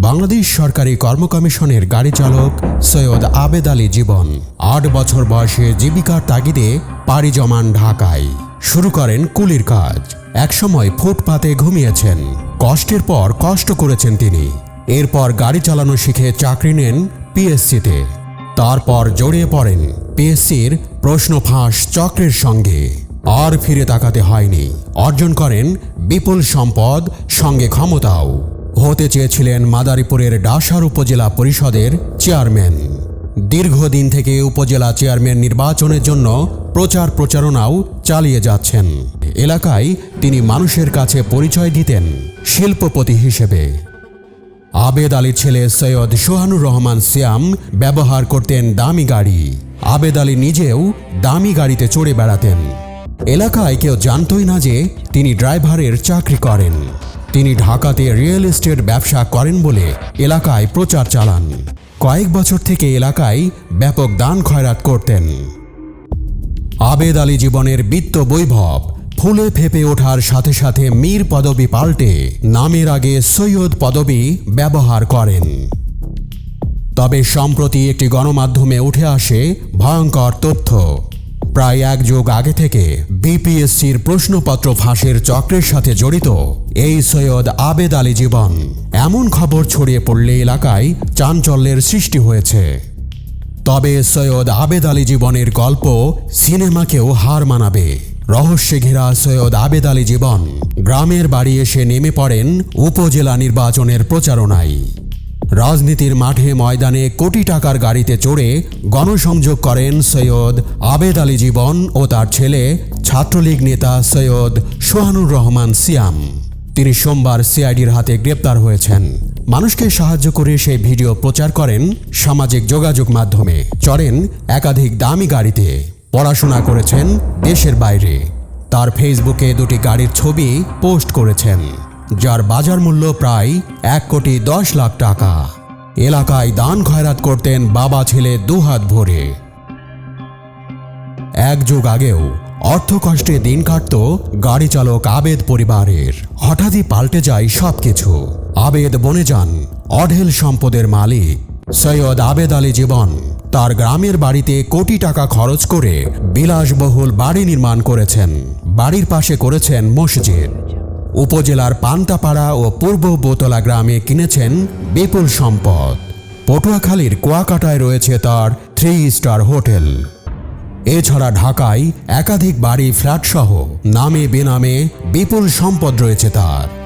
বাংলাদেশ সরকারি কর্ম কমিশনের গাড়ি চালক সৈয়দ আবেদ আলী জীবন। আট বছর বয়সে জীবিকার তাগিদে পাড়ি জমান ঢাকায়। শুরু করেন কুলির কাজ। একসময় ফুটপাতে ঘুমিয়েছেন। কষ্টের পর কষ্ট করেছেন তিনি। এরপর গাড়ি চালানো শিখে চাকরি নেন পিএসসিতে। তারপর জড়িয়ে পড়েন পিএসসির প্রশ্ন ফাঁস চক্রের সঙ্গে। আর ফিরে তাকাতে হয়নি। অর্জন করেন বিপুল সম্পদ, সঙ্গে ক্ষমতাও। হতে চেয়েছিলেন মাদারীপুরের ডাসার উপজেলা পরিষদের চেয়ারম্যান। দীর্ঘদিন থেকে উপজেলা চেয়ারম্যান নির্বাচনের জন্য প্রচার প্রচারণাও চালিয়ে যাচ্ছেন। এলাকায় তিনি মানুষের কাছে পরিচয় দিতেন শিল্পপতি হিসেবে। আবেদ আলীর ছেলে সৈয়দ সোহানুর রহমান সিয়াম ব্যবহার করতেন দামি গাড়ি। আবেদ আলী নিজেও দামি গাড়িতে চড়ে বেড়াতেন। এলাকায় কেউ জানতই না যে তিনি ড্রাইভারের চাকরি করেন। তিনি ঢাকাতে রিয়েল এস্টেট ব্যবসা করেন বলে এলাকায় প্রচার চালান। কয়েক বছর থেকে এলাকায় ব্যাপক দান খয়রাত করতেন। আবেদ আলী জীবনের বিত্ত বৈভব ফুলে ফেপে ওঠার সাথে সাথে মীর পদবি পাল্টে নামের আগে সৈয়দ পদবি ব্যবহার করেন। তবে সম্প্রতি একটি গণমাধ্যমে উঠে আসে ভয়ঙ্কর তথ্য। প্রায় এক যুগ আগে থেকে বিপিএসসির প্রশ্নপত্র ফাঁসের চক্রের সাথে জড়িত এই সৈয়দ আবেদ আলী জীবন। এমন খবর ছড়িয়ে পড়লে এলাকায় চাঞ্চল্যের সৃষ্টি হয়েছে। তবে সৈয়দ আবেদ আলী জীবনের গল্প সিনেমাকেও হার মানাবে। রহস্যে ঘেরা সৈয়দ আবেদ আলী জীবন, গ্রামের বাড়ি এসে নেমে পড়েন উপজেলা নির্বাচনের প্রচারণায়। রাজনীতির মাঠে ময়দানে কোটি টাকার গাড়িতে চড়ে গণসংযোগ করেন সৈয়দ আবেদ আলী জীবন ও তার ছেলে ছাত্রলীগ নেতা সৈয়দ সোহানুর রহমান সিয়াম। তিনি সোমবার সিআইডির হাতে গ্রেপ্তার হয়েছেন। মানুষকে সাহায্য করে সেই ভিডিও প্রচার করেন সামাজিক যোগাযোগ মাধ্যমে। চড়েন একাধিক দামি গাড়িতে। পড়াশোনা করেছেন দেশের বাইরে। তার ফেসবুকে দুটি গাড়ির ছবি পোস্ট করেছেন। যার বাজার মূল্য প্রায় এক কোটি দশ লাখ টাকা। এলাকায় দান খয়রাত করতেন বাবা ছেলে দুহাত ভরে। এক যুগ আগেও অর্থ কষ্টে দিন কাটত গাড়ি চালক আবেদ পরিবারের। হঠাৎই পাল্টে যায় সবকিছু। আবেদ বনে যান, অঢেল সম্পদের মালিক সৈয়দ আবেদ আলী জীবন। তার গ্রামের বাড়িতে কোটি টাকা খরচ করে বিলাসবহুল বাড়ি নির্মাণ করেছেন। বাড়ির পাশে করেছেন মসজিদ। উপজেলার পান্তাপাড়া ও পূর্ব বোতলা গ্রামে কিনেছেন বিপুল সম্পদ। পটুয়াখালীর কুয়াকাটায় রয়েছে তার থ্রি স্টার হোটেল। এছাড়া ঢাকায় একাধিক বাড়ি, ফ্ল্যাট সহ নামে বেনামে বিপুল সম্পদ রয়েছে তার।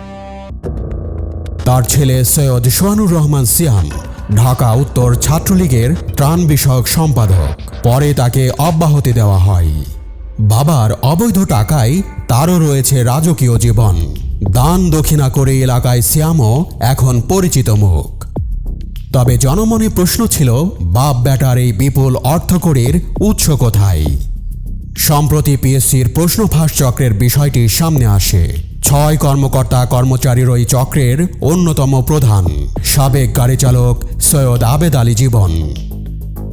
তার ছেলে সৈয়দ সোহানুর রহমান সিয়াম ঢাকা উত্তর ছাত্রলীগের ত্রাণ বিষয়ক সম্পাদক। পরে তাকে অব্যাহতি দেওয়া হয়। বাবার অবৈধ টাকায় তারও রয়েছে রাজকীয় জীবন। দান দক্ষিণা করে এলাকায় শ্যামও এখন পরিচিত মুখ। তবে জনমনে প্রশ্ন ছিল, বাপ ব্যাটার এই বিপুল অর্থকরীর উৎস কোথায়? সম্প্রতি পিএসসির প্রশ্ন ফাঁস চক্রের বিষয়টি সামনে আসে। ছয় কর্মকর্তা কর্মচারীর ওই চক্রের অন্যতম প্রধান, সাবেক গাড়ি চালক সৈয়দ আবেদ আলী জীবন।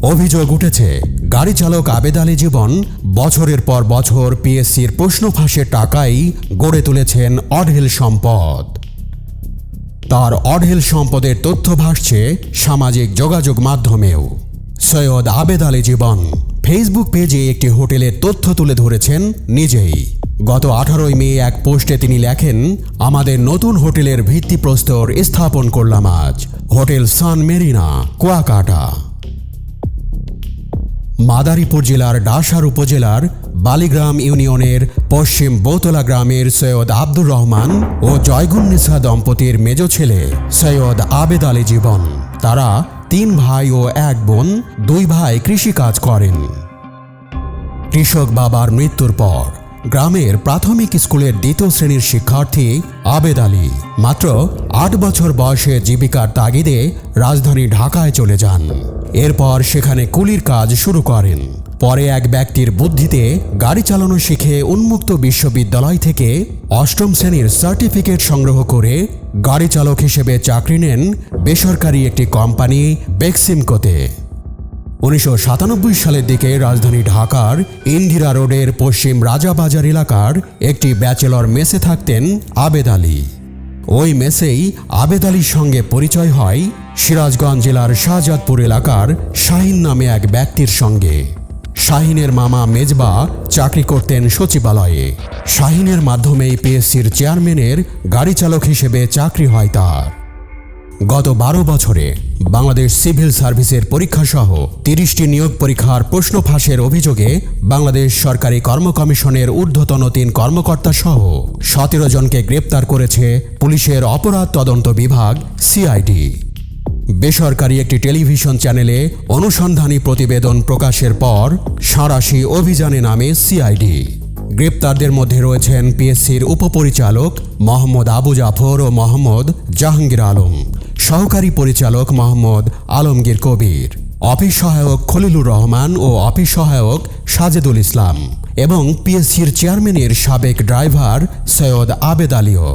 অভিযোগ উঠেছে, গাড়ি চালক আবেদ আলী জীবন বছরের পর বছর পিএসসির প্রশ্ন ফাঁসের টাকাই গড়ে তুলেছেন অঢেল সম্পদ। তার অঢেল সম্পদের তথ্য ভাসছে সামাজিক যোগাযোগ মাধ্যমেও। সৈয়দ আবেদ আলী জীবন ফেসবুক পেজে একটি হোটেলের তথ্য তুলে ধরেছেন নিজেই। গত আঠারোই মে এক পোস্টে তিনি লেখেন, আমাদের নতুন হোটেলের ভিত্তিপ্রস্তর স্থাপন করলাম আজ। Hotel sun Marina, Kuakata. Madaripur জেলার ডাসার উপজেলার বালিগ্রাম ইউনিয়নের পশ্চিম বোতলা গ্রামের সৈয়দ আব্দুর রহমান ও জয়গুন্নিসা দম্পতির মেজ ছেলে সৈয়দ আবেদ আলী জীবন। তারা তিন ভাই ও এক বোন, দুই ভাই কৃষিকাজ করেন। কৃষক বাবার মৃত্যুর পর গ্রামের প্রাথমিক স্কুলের দ্বিতীয় শ্রেণির শিক্ষার্থী আবেদ আলী মাত্র আট বছর বয়সে জীবিকার তাগিদে রাজধানী ঢাকায় চলে যান। এরপর সেখানে কুলির কাজ শুরু করেন। পরে এক ব্যক্তির বুদ্ধিতে গাড়ি চালানো শিখে উন্মুক্ত বিশ্ববিদ্যালয় থেকে অষ্টম শ্রেণির সার্টিফিকেট সংগ্রহ করে গাড়ি চালক হিসেবে চাকরি নেন বেসরকারি একটি কোম্পানি বেক্সিমকোতে। উনিশশো সাতানব্বই সালের দিকে রাজধানী ঢাকার ইন্দিরা রোডের পশ্চিম রাজাবাজার এলাকার একটি ব্যাচেলর মেসে থাকতেন আবেদ আলী। ওই মেসেই আবেদ আলীর সঙ্গে পরিচয় হয় সিরাজগঞ্জ জেলার শাহজাদপুর এলাকার শাহিন নামে এক ব্যক্তির সঙ্গে। শাহিনের মামা মেজবা চাকরি করতেন সচিবালয়ে। শাহিনের মাধ্যমেই পিএসসির চেয়ারম্যানের গাড়ি চালক হিসেবে চাকরি হয় তার। গত বারো বছরে বাংলাদেশ সিভিল সার্ভিসের পরীক্ষা সহ তিরিশটি নিয়োগ পরীক্ষার প্রশ্ন ফাঁসের অভিযোগে বাংলাদেশ সরকারি কর্ম কমিশনের ঊর্ধ্বতন তিন কর্মকর্তা সহ সতেরো জনকে গ্রেপ্তার করেছে পুলিশের অপরাধ তদন্ত বিভাগ, সিআইডি। বেসরকারি একটি টেলিভিশন চ্যানেলে অনুসন্ধানী প্রতিবেদন প্রকাশের পর সাঁড়াশি অভিযানে নামে সিআইডি। গ্রেপ্তারদের মধ্যে রয়েছেন পিএসসির উপপরিচালক মোহাম্মদ আবু জাফর ও মোহাম্মদ জাহাঙ্গীর আলম। সহকারী পরিচালক মোহাম্মদ আলমগীর কবির, অফিস সহায়ক খলিলুর রহমান ও অফিস সহায়ক সাজেদুল ইসলাম এবং পিএসসির চেয়ারম্যানের সাবেক ড্রাইভার সৈয়দ আবেদ আলীও।